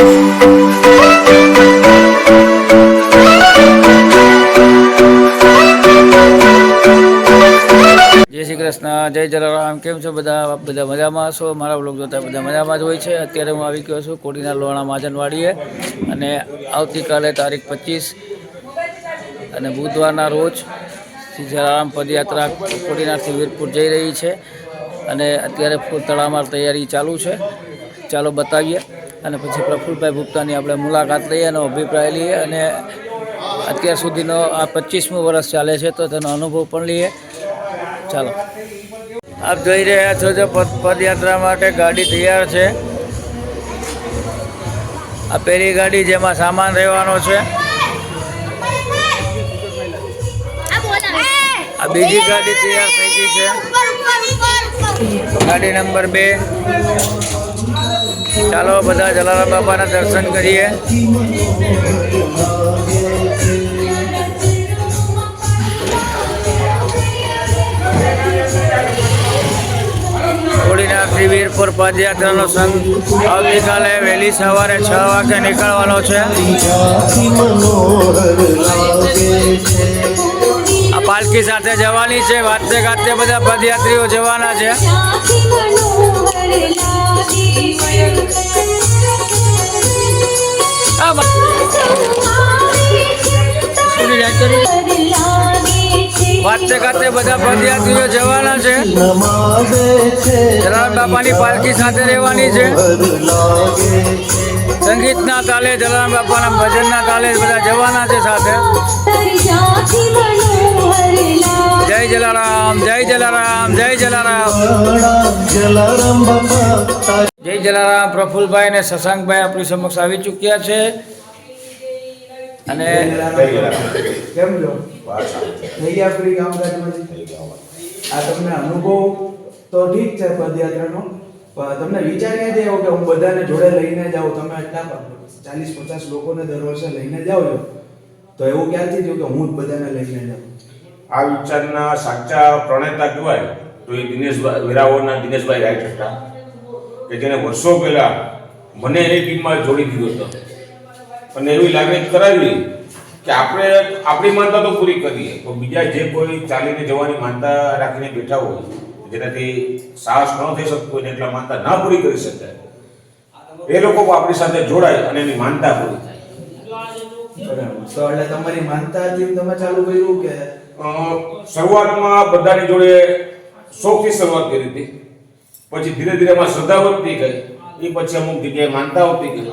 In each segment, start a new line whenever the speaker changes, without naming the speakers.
જય શ્રી કૃષ્ણ, જય જલારામ. કેમ છો બધા? બધા મજામાં છો? મારા બ્લોગ જોતા બધા મજામાં જ હોય છે. અત્યારે હું આવી ગયો છું કોડીના લોણા માજનવાડીએ અને આવતીકાલે તારીખ પચીસ અને બુધવારના રોજ શ્રી જલારામ પદયાત્રા કોડીનારથી વીરપુર જઈ રહી છે અને અત્યારે ફૂલ તડામાર તૈયારી ચાલુ છે. ચાલો બતાવીએ. અને પછી પ્રફુલભાઈ ગુપ્તાની આપણે મુલાકાત લઈએ અને અભિપ્રાય લઈએ અને અત્યાર સુધીનો આ પચીસમું વર્ષ ચાલે છે તો તેનો અનુભવ પણ લઈએ. ચાલો. આપ જોઈ રહ્યા છો જો પદ પદયાત્રા માટે ગાડી તૈયાર છે. આ પહેલી ગાડી જેમાં સામાન રહેવાનો છે. આ બીજી ગાડી તૈયાર થઈ ગઈ છે. ગાડી નંબર બે. ચાલો બધા જલારામ બાપાના દર્શન કરીએ. કોડીનાથથી વીરપુર પદયાત્રાનો સંઘ આવતીકાલે વહેલી સવારે છ વાગે નીકળવાનો છે. પાલખી સાથે જવાની છે, વાતે ગાતે બધા પદયાત્રીઓ જવાના છે. વાતે ગાતે બધા પદયાત્રીઓ જવાના છે. જલાલ બાપાની પાલખી સાથે રહેવાની છે. સંગીતના તાલે, જલારામ બાપાના ભજનના તાલે બધા જવાના છે સાથે. જલારામ જય જલારામ જય જલારામ. જય જલારામ, પ્રફુલભાઈ અને શશાંકભાઈ આપણી સમક્ષ આવી ચૂક્યા છે. અને
કેમ છો? થઈ ગયા ફ્રી આ તમને અનુભવ તો ઠીક છે પદયાત્રાનો, પણ તમને વિચાર ક્યાં થયો કે હું બધાને જોડે લઈને જાઉં? તમે એટલા ચાલીસ પચાસ લોકોને દર વર્ષે લઈને જાઓ છો. તો એવું ક્યાંથી થયું કે હું જ બધાને લઈને જાઉં?
આ વિચારના સાચા પ્રણેતા કહેવાય તો એ દિનેશભાઈ વેરાવળના દિનેશભાઈ રાઈટ હતા કે જેને વર્ષો પહેલા મને એ ટીમમાં જોડી દીધો હતો. અને એવી લાગણી કરાવી કે આપણે આપણી માનતા તો પૂરી કરીએ તો બીજા જે કોઈ ચાલીને જવાની માનતા રાખીને બેઠા હોય, જેનાથી સાહસ ન થઈ શકતો હોય એટલા માનતા ના પૂરી કરી શકે એ લોકો આપણી સાથે જોડાય અને એની માનતા પૂરી થાય.
તો એટલે તમારી માનતાથી તમે ચાલુ કર્યું કે
શરૂઆતમાં બધાની જોડે શોખથી શરૂઆત કરી હતી. પછી ધીરે ધીરે એમાં શ્રદ્ધા વધતી ગઈ. એ પછી અમુક જગ્યાએ માનતા હોતી ગઈ.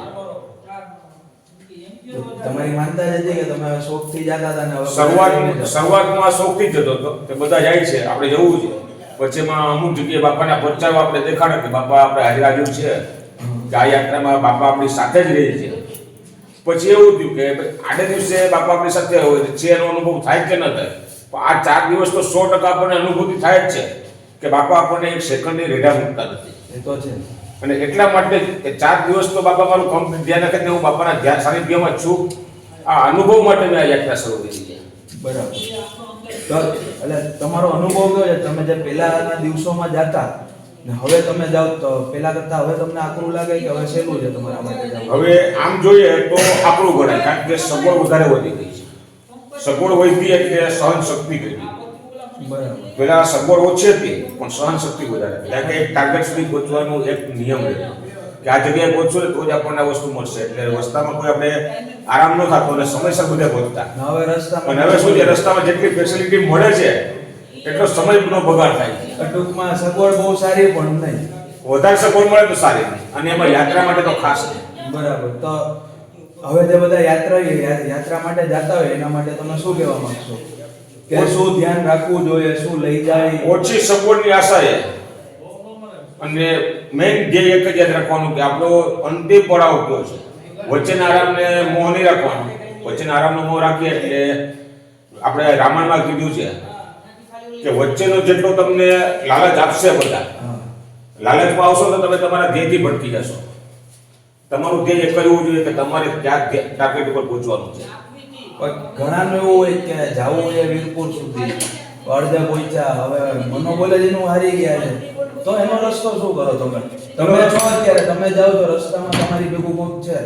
તમારી માનતા જ કે તમે શોખથી જતા હતા ને
શરૂઆત શરૂઆતમાં શોખથી જતો હતો કે બધા જાય છે આપણે જવું છે. પછી એમાં અમુક જગ્યાએ બાપાના પરચાઓ આપણે દેખાડે કે બાપા આપણે હાજર હાજર છે. કે આ યાત્રામાં બાપા આપણી સાથે જ રહે છે. પછી એવું થયું કે આડે દિવસે બાપા આપણી સાથે હોય છે એનો અનુભવ થાય કે ન થાય? આ ચાર દિવસ તો સો ટકા આપણને અનુભૂતિ થાય જ છે કે બાપા આપણને એક સેકન્ડની રેડા મૂકતા નથી.
એ તો છે.
અને એટલા માટે કે ચાર દિવસ તો બાપા મારું કમ્પ્લીટ ધ્યાન રાખે હું બાપાના ધ્યાન સાનિધ્યમાં છું. આ અનુભવ માટે મેં આ યાત્રા શરૂ કરી છે
બરાબર. તો એટલે તમારો અનુભવ કયો છે? તમે જે પહેલાના દિવસોમાં જતા ને હવે તમે જાઓ તો પહેલા કરતા હવે તમને આકરું લાગે કે હવે સહેલું છે તમારા માટે?
હવે આમ જોઈએ તો આપણું ગણાય કારણ કે સગવડ વધારે વધી ગઈ છે. સગવડ હોય હતી એટલે સહન શક્તિ
કરી
પેલા સગવડ ઓછી હતી પણ સહન શક્તિ વધારે. કારણ કે એક ટાર્ગેટ સુધી પહોંચવાનો એક નિયમ રહ્યો કે આ જગ્યાએ પહોંચશું ને તો જ આપણને આ વસ્તુ મળશે. એટલે રસ્તામાં કોઈ આપણે આરામ ન થતો અને સમયસર બધા પહોંચતા.
હવે રસ્તા
અને હવે શું છે? રસ્તામાં જેટલી ફેસિલિટી મળે છે એટલો સમયનો બગાડ થાય છે.
ટૂંકમાં સગવડ બહુ સારી પણ નહીં.
વધારે સગવડ મળે તો સારી. અને એમાં યાત્રા માટે તો ખાસ નહીં
બરાબર. તો હવે જે બધા યાત્રા યાત્રા માટે જતા હોય એના માટે તમે શું કહેવા માંગશો? કે શું ધ્યાન રાખવું જોઈએ શું લઈ જાય?
ઓછી સગવડની આશા છે અને મેઇન ધ્યેય એક જ યાદ રાખવાનું કે આપણો અંતિમ પડાવ કયો છે? વચ્ચેના આરામને મોહ નહીં રાખવાનો. વચ્ચેના આરામનો મોહ રાખીએ એટલે આપણે રામાયણમાં કીધું છે કે વચ્ચેનો જેટલો તમને લાલચ આપશે બધા. લાલચમાં આવશો તો તમે તમારા ધ્યેયથી ભટકી જશો. તમારું ધ્યેય એક કરવું જોઈએ કે તમારે ક્યાં ટાર્ગેટ ઉપર પહોંચવાનું છે.
પણ ઘણાનું એવું હોય કે જાવું હોય વીરપુર સુધી. અડધા પહોંચ્યા હવે મનોબળ જ એનું હારી ગયા છે. તો એનો રસ્તો શું કરો તમે? તમે છો અત્યારે. તમે જાઓ તો રસ્તામાં તમારી ભેગું કોક છે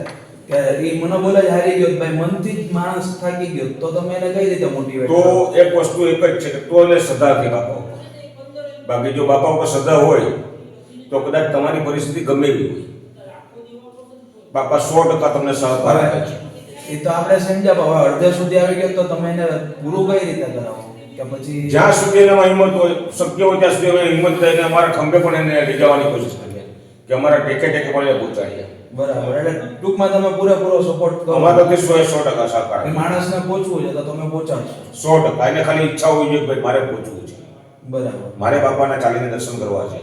કે એ મનોબળ જ હારી ગયો ભાઈ મનથી જ માણસ થાકી ગયો. તો તમે એને કઈ રીતે મોટિવેટ
તો એક વસ્તુ એક જ છે કે તો એને સદા કે બાપા બાકી જો બાપા ઉપર સદા હોય તો કદાચ તમારી પરિસ્થિતિ ગમે એવી હોય. બાપા સો ટકા તમને સહકાર આપે છે.
એ તો આપણે સમજ્યા હવે અડધે સુધી આવી ગયો તો તમે એને પૂરું કઈ રીતે કરાવો? કે પછી
જ્યાં સુધી એનામાં હિંમત હોય શક્ય હોય ત્યાં સુધી અમે હિંમત થઈને અમારા ખંભે પણ એને લઈ જવાની કોશિશ કરીએ. કે અમારા ટેકે ટેકે પણ એ પહોંચાડીએ
બરાબર એટલે ટૂંકમાં તમે પૂરેપૂરો સપોર્ટ કરો.
અમારા કે સો સો ટકા સહકાર
એ માણસને પહોંચવું છે તો તમે પહોંચાડશો
સો ટકા. એને ખાલી ઈચ્છા હોય કે ભાઈ મારે પહોંચવું છે.
બરાબર.
મારે બાપાના ચાલીને દર્શન કરવા છે.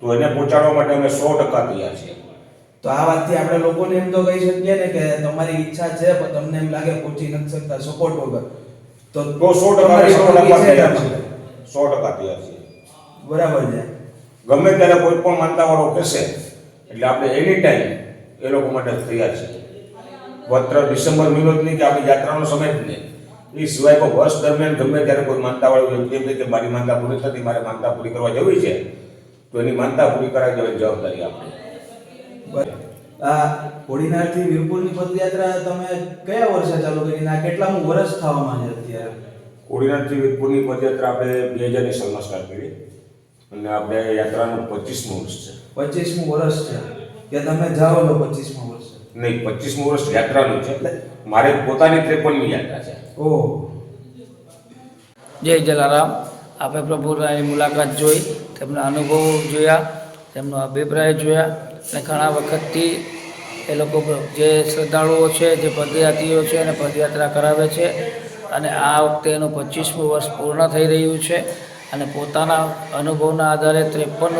તો એને પહોંચાડવા માટે અમે સો ટકા તૈયાર છીએ.
તો આ વાતથી આપણે લોકોને એમ તો કહી શકીએ ને કે તમારી ઈચ્છા છે પણ તમને એમ લાગે પહોંચી નથી શકતા સપોર્ટ વગર. તો
તો સો ટકા સો ટકા તૈયાર છે
બરાબર છે.
ગમે ત્યારે કોઈ પણ માનતાવાળો કહેશે એટલે આપણે એની ટાઈમ એ લોકો માટે તૈયાર છે. માત્ર ડિસેમ્બર મહિનો જ નહીં કે આપણી યાત્રાનો સમય જ નહીં એ સિવાય કોઈ વર્ષ દરમિયાન ગમે ત્યારે કોઈ માનતાવાળો વ્યક્તિ એમ કહે કે મારી માનતા પૂરી થતી મારે માનતા પૂરી કરવા જવી છે તો એની માનતા પૂરી કરાવી દેવાની જવાબદારી આપણી.
આ કોડીનારથી વીરપુરની પદયાત્રા તમે કયા વર્ષે ચાલુ કરી ના આ કેટલામું વર્ષ થવામાં છે અત્યારે?
કોડીનાથથી વીરપુરની પદયાત્રા આપણે બે હજારની સાલમાં સ્ટાર્ટ કરી. અને આપણે યાત્રાનું પચીસમું વર્ષ છે.
પચીસમું વર્ષ છે. કે તમે જાઓ તો પચીસમું વર્ષ?
નહીં પચીસમું વર્ષ યાત્રાનું છે. મારે પોતાની ત્રેપનમી યાત્રા છે.
ઓહ.
જય જલારામ. આપણે પ્રભુરાની મુલાકાત જોઈ તેમના અનુભવો જોયા તેમનો અભિપ્રાય જોયા અને ઘણા વખતથી એ લોકો જે શ્રદ્ધાળુઓ છે, જે પદયાત્રીઓ છે એને પદયાત્રા કરાવે છે અને આ વખતે એનું પચીસમું વર્ષ પૂર્ણ થઈ રહ્યું છે અને પોતાના અનુભવના આધારે ત્રેપન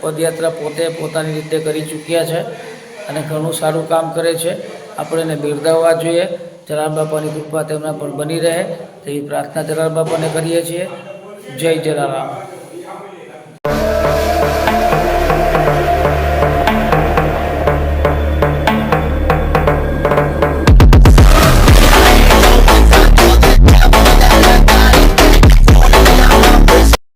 પદયાત્રા પોતે પોતાની રીતે કરી ચૂક્યા છે અને ઘણું સારું કામ કરે છે. આપણે એને બિરદાવવા જોઈએ. જલાલ બાપાની કૃપા તેમના પર બની રહે તેવી પ્રાર્થના જલાલ બાપાને કરીએ છીએ. જય જલારામ.